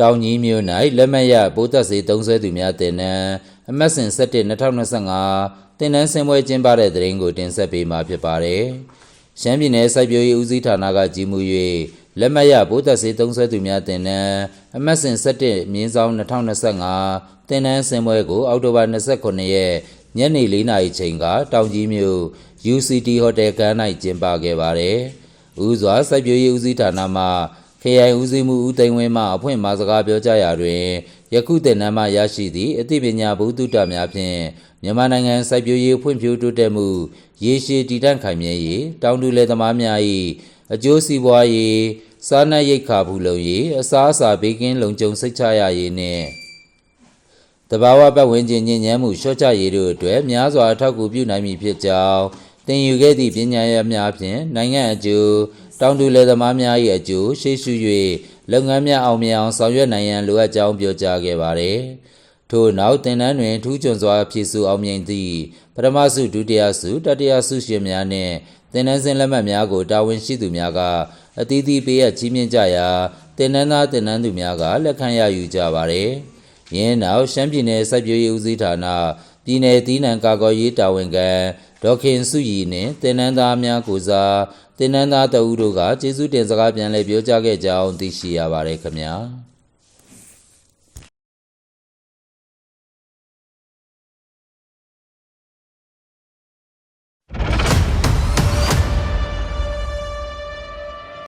တောင်ကြီးမြို့၌လက်မှတ်ရပိုးသက်စေသုံးဆွဲသူများတင်နန်းအမတ်စဉ်17 2025တင်နန်းဆင်ပွဲကျင်းပတဲ့တဲ့ရင်ကိုတင်ဆက်ပေးမှာဖြစ်ပါတယ်။ရှမ်းပြည်နယ်စိုက်ပျိုးရေးဦးစီးဌာနကကြီးမှု၍လက်မှတ်ရပိုးသက်စေသုံးဆွဲသူများတင်နန်းအမတ်စဉ်17မြင်းဆောင်2025တင်နန်းဆင်ပွဲကိုအောက်တိုဘာ29ရက်ညနေ4နာရီချိန်ကတောင်ကြီးမြို့ UCT Hotel ကမ်း၌ကျင်းပခဲ့ပါတယ်။ဦးစွာစိုက်ပျိုးရေးဦးစီးဌာနမှ KI ဦးစီးမှုဦးသိန်းဝင်းမှအဖွင့်မှာစကားပြောကြားရာတွင်ယခုတင်နန်းမှရရှိသည့်အသိပညာဘုဒ္ဓတများဖြင့်မြန်မာနိုင်ငံစိုက်ပျိုးရေးဖွံ့ဖြိုးတိုးတက်မှုရေရှည်တည်တံ့ခိုင်မြဲရေးတောင်တူလယ်သမားများ၏အကျိုးစီးပွားရေးစားနပ်ရိက္ခာဖူလုံရေးအစားအစာဘေးကင်းလုံခြုံစိတ်ချရရေးနှင့်တဘာဝပတ်ဝန်းကျင်ညဉ့်ညမ်းမှုလျှော့ချရေးတို့အတွက်များစွာအထောက်အကူပြုနိုင်မည်ဖြစ်ကြောင်း သင်ယူခဲ့သည့်ပညာရပ်များဖြင့်နိုင်ငံအကျိုးတောင်တူလယ်သမားများ၏အကျိုးရှေ့ရှု၍လုပ်ငန်းများအောင်မြင်အောင်ဆောင်ရွက်နိုင်ရန်လိုအပ်ကြောင်းပြောကြားခဲ့ပါသည်ထို့နောက်သင်တန်းတွင်ထူးချွန်စွာဖြည့်ဆူအောင်မြင်သည့်ပထမဆုဒုတိယဆုတတိယဆုရှင်များနှင့်သင်တန်းစဉ်လက်မှတ်များကိုတာဝန်ရှိသူများကအသီးသီးပေးအပ်ချီးမြှင့်ကြရာသင်တန်းသားသင်တန်းသူများကလက်ခံရယူကြပါသည်ရင်းနောက်ရှမ်းပြည်နယ်စိုက်ပျိုးရေးဦးစီးဌာန ပြည်내သီးနှံကာကွယ်ရေးတာဝန်ခံဒေါက်ခင်စုရီနှင့်တင်နန်းသားများကိုစားတင်နန်းသားတအူးတို့ကကျေးဇူးတင်စကားပြန်လည်ပြောကြားခဲ့ကြောင်းသိရှိရပါတယ်ခင်ဗျာ။